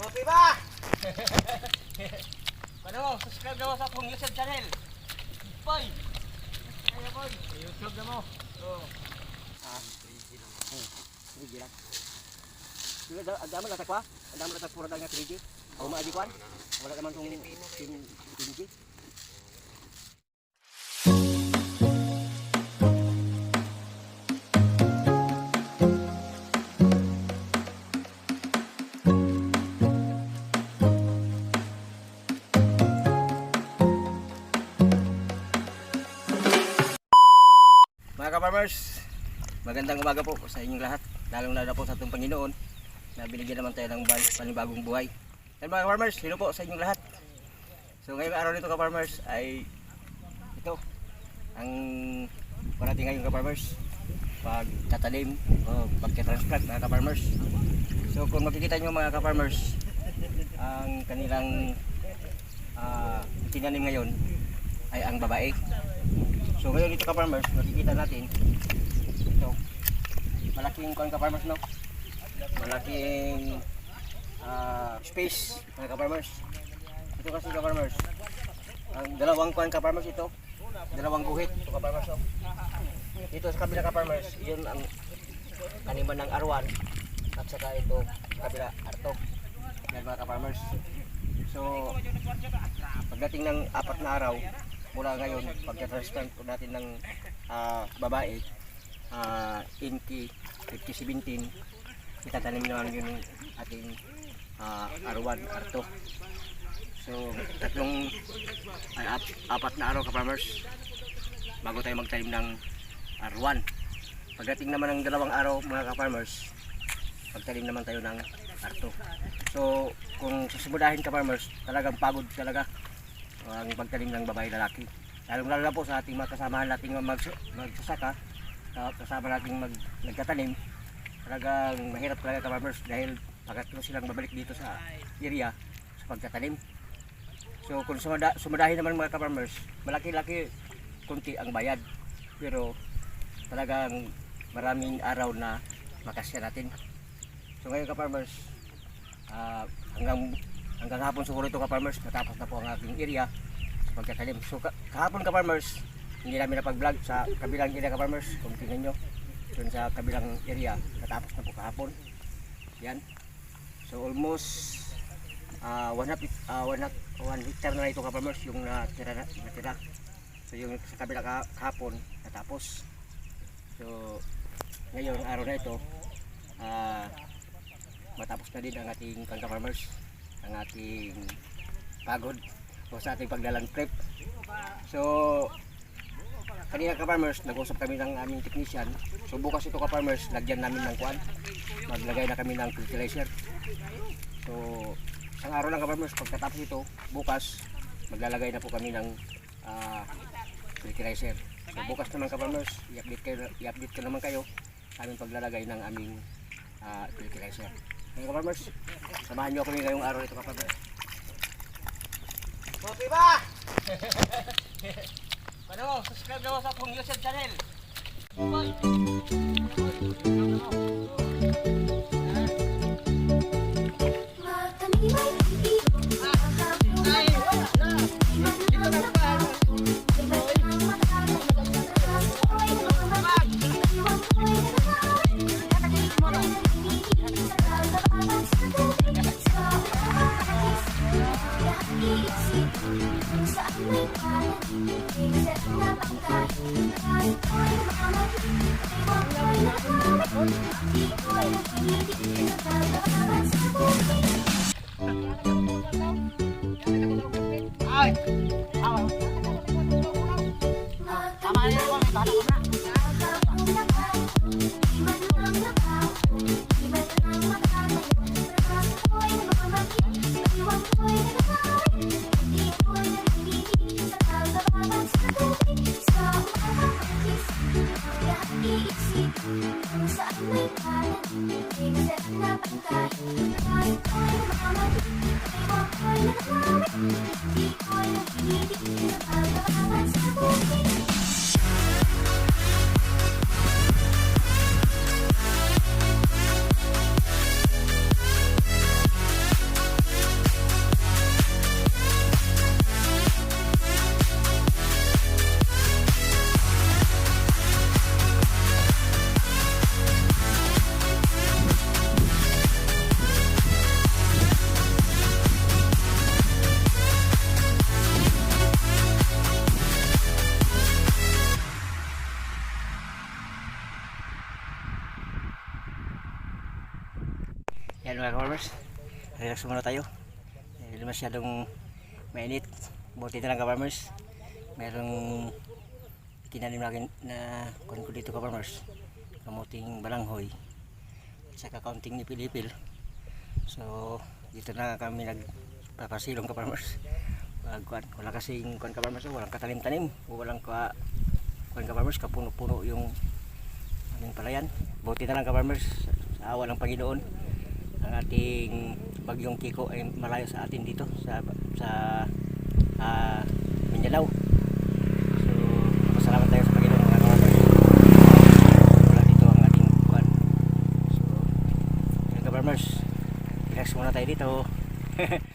Kopi ba? Ano, subscribe na mo sa akong YouTube channel. Boy! Kaya boy, YouTube na mo. Oo. Ah, sige lang. Sige, da- ang dami lang takwa. Ang dami lang takpura nga 3G. O maaji kwan. Wala naman kung 10G. Ka-farmers, magandang umaga po sa inyong lahat. Lalong lalo po sa itong Panginoon na binigyan naman tayo ng panibagong buhay. And mga ka-farmers, hello po sa inyong lahat. So ngayong araw nito ka-farmers ay ito ang parating ngayon ka-farmers pagtatalim o pagka-transplant mga ka-farmers. So kung makikita nyo mga ka-farmers ang kanilang ah, tinanim ngayon ay ang babae. So ngayon dito ka-farmers, makikita natin ito. Malaking kuan ka-farmers no. Malaking ah, space mga ka-farmers. Ito kasi ka-farmers. Ang dalawang kuan ka-farmers ito. Dalawang guhit ito ka-farmers no. Dito sa kabila ka-farmers, yun ang taniman ng arwan at saka ito kabila arto. Yan mga ka-farmers. So pagdating ng apat na araw, mula ngayon, pagka-transplant po natin ng ah, babae, uh, Inki 5017, itatanim naman yun yung ating ah, R1, R2. So, tatlong, ay, ap- apat na araw ka-farmers, bago tayo magtanim ng R1. Pagdating naman ng dalawang araw mga ka-farmers, pagtanim naman tayo ng R2. So, kung susubudahin ka-farmers, talagang pagod talaga ang pagtalim ng babae lalaki. Lalo lalo na po sa ating mga kasamahan nating mag, magsasaka, uh, kasama nating mag, nagtatanim, talagang mahirap talaga ka-farmers dahil pagkatlo silang babalik dito sa area sa pagtatanim. So kung sumada, sumadahin naman mga ka-farmers, malaki-laki kunti ang bayad. Pero talagang maraming araw na makasya natin. So ngayon ka-farmers, ah, hanggang hanggang hapon siguro ito ka-farmers, natapos na po ang aking area sa pagtatanim. So ka- kahapon ka-farmers, hindi namin napag-vlog sa kabilang area ka-farmers, kung tingnan nyo, dun sa kabilang area, natapos na po kahapon. Yan. So almost uh, one, half, uh, one, half, one hectare na ito ka-farmers, yung natira, natira. So yung sa kabila ka, kahapon, natapos. So ngayon, araw na ito, ah matapos na din ang ating pangka-farmers ang ating pagod o sa ating pagdalang trip. So, kanina ka-farmers, nag-usap kami ng aming technician. So, bukas ito ka-farmers, lagyan namin ng kuan. Maglagay na kami ng fertilizer. So, isang araw lang ka-farmers, pagkatapos ito, bukas, maglalagay na po kami ng ah, fertilizer. So, bukas naman ka-farmers, i-update, kayo, i-update ko naman kayo aming paglalagay ng aming ah, fertilizer. Mga ka-farmers, samahan niyo kami ngayong araw ito ka-farmers. Kopi ba? ano, subscribe na sa akong YouTube channel. Boy! Ay! Ka-farmers. Relax muna tayo. Dahil masyadong mainit. Buti na lang ka-farmers. Merong tinanim natin na ko dito ka-farmers. Kamuting balanghoy. At saka kaunting ni Pilipil. So, dito na kami nagpapasilong ka-farmers. Pag kuwan, wala kasing kuwan ka-farmers, walang katanim-tanim. Walang ka, ka-farmers, kapuno-puno yung aming palayan. Buti na lang ka-farmers, sa awa ng Panginoon, ang ating bagyong Kiko ay malayo sa atin dito sa sa ah, Mindanao. So, pasalamat tayo sa Panginoon mga ka-farmers. Wala dito ang ating kuwan. So, yun ka-farmers, relax muna tayo dito.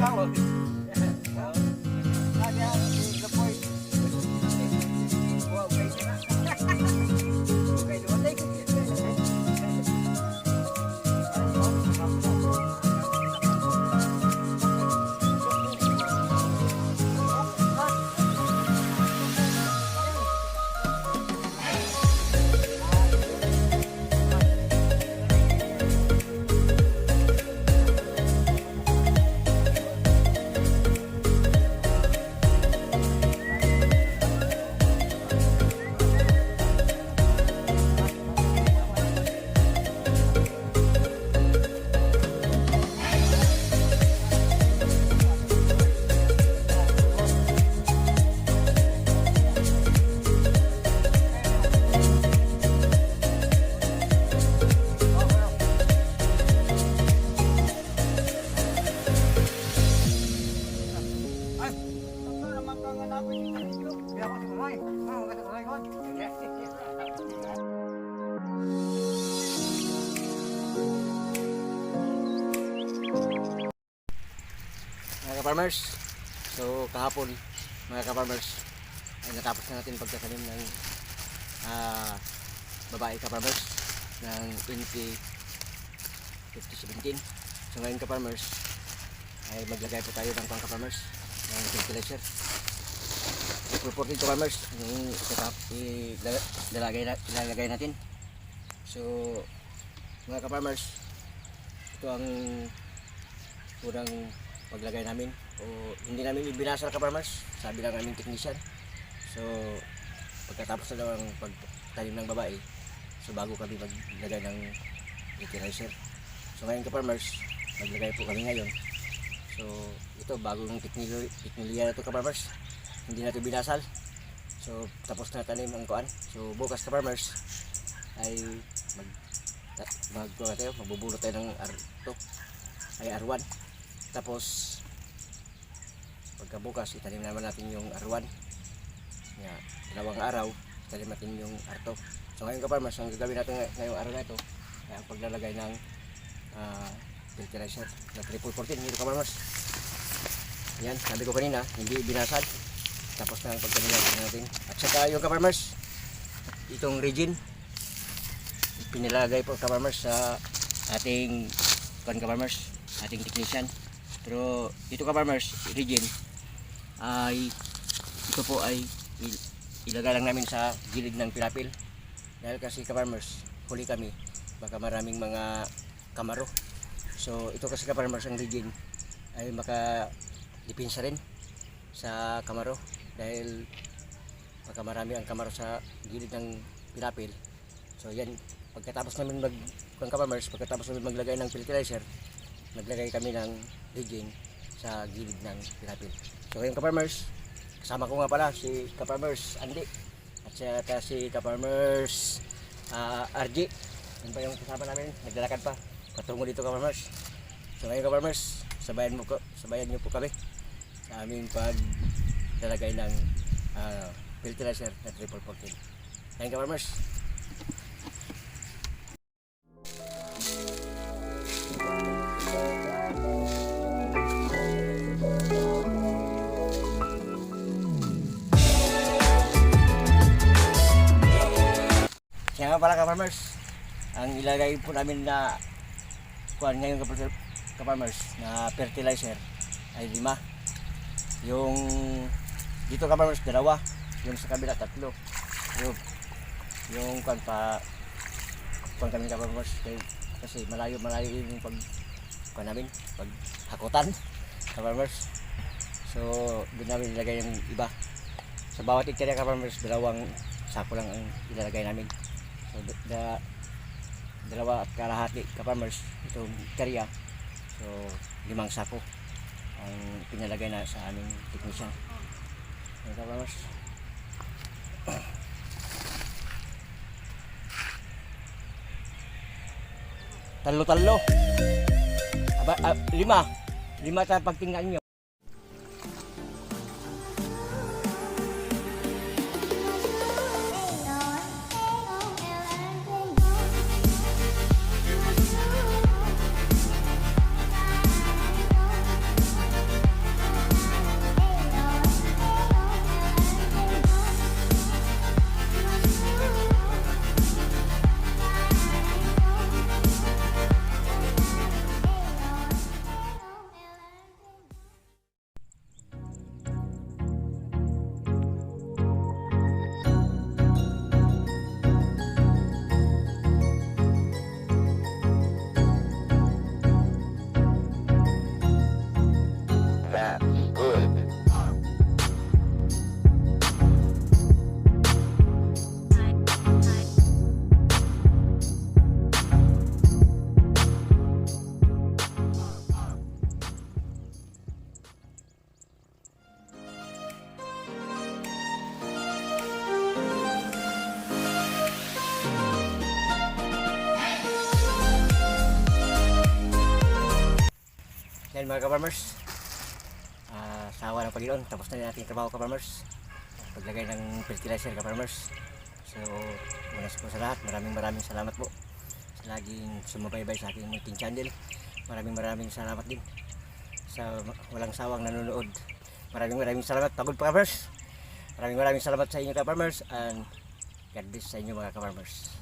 Mga ka-farmers, so kahapon mga ka-farmers ay natapos na natin pagtatanim ng ah, babae ka-farmers ng 2017. So ngayon ka-farmers ay maglagay po tayo ng pang ka-farmers ng fertilizer. 14 ka-farmers yung itatap, ilalagay, ilalagay natin. So mga ka-farmers, ito ang unang paglagay namin. O hindi namin ibinasal ka farmers sabi lang aming technician. So pagkatapos na daw ang pagtanim ng babae so bago kami maglagay ng fertilizer. So ngayon ka farmers maglagay po kami ngayon. So ito bagong teknolohiya na ito ka farmers hindi na ito binasal. So tapos na tanim ang kuan. So bukas ka farmers ay mag mag mag tayo? Magbubulot tayo ng R to ay R1 tapos pagkabukas itanim naman natin yung R1 nga dalawang araw itanim natin yung R2 so ngayon kaparmas ang gagawin natin ngay- ngayong araw na ito ay ang paglalagay ng ah, fertilizer na triple 14 hindi kaparmas. Yan sabi ko kanina hindi binasad tapos na ang pagtanim natin at saka yung kaparmas itong regin pinilagay po kaparmas sa ating kan kaparmas ating technician pero ito ka farmers, region ay ito po ay il- ilagay lang namin sa gilid ng pilapil. Dahil kasi ka farmers, huli kami baka maraming mga kamaro. So ito kasi ka farmers ang region ay maka dipinsa rin sa kamaro dahil baka marami ang kamaro sa gilid ng pilapil. So yan, pagkatapos namin mag kung farmers, pagkatapos namin maglagay ng fertilizer, naglagay kami ng rigging sa gilid ng pilapil. So ngayon ka-farmers, kasama ko nga pala si ka-farmers Andy at saka si ka-farmers ah, RG. Yun pa yung kasama namin. Naglalakad pa. Patungo dito ka-farmers. So ngayon ka-farmers, sabayan, mo ko, sabayan niyo po kami sa aming paglalagay ng uh, fertilizer na triple 14. Ngayon ka-farmers. Kaya pala ka-farmers, ang ilagay po namin na kuan ngayon ka- ka-farmers na fertilizer ay lima. Yung dito ka-farmers dalawa, yung sa kabila tatlo. Yung yung kuan pa kuan kami ka-farmers kasi malayo malayo yung pag kuan namin, pag hakutan ka-farmers. So doon namin ilagay yung iba. Sa bawat hektarya ka-farmers, dalawang sako lang ang ilalagay namin. So, da- da- dalawa at kalahati ka-farmers itong karya. So, limang sako ang pinalagay na sa aming technician. Ayan ka-farmers. Talo-talo. Aba, ah, lima. Lima sa pagtingnan nyo. Mga ka-farmers. Ah, sa awa ng Panginoon, tapos na rin ating trabaho ka-farmers. Paglagay ng fertilizer ka-farmers. So, muna po sa lahat, maraming maraming salamat po sa laging sumubaybay sa aking munting channel. Maraming maraming salamat din sa walang sawang nanonood. Maraming maraming salamat, pagod pa ka-farmers. Maraming maraming salamat sa inyo ka-farmers and God bless sa inyo mga ka-farmers.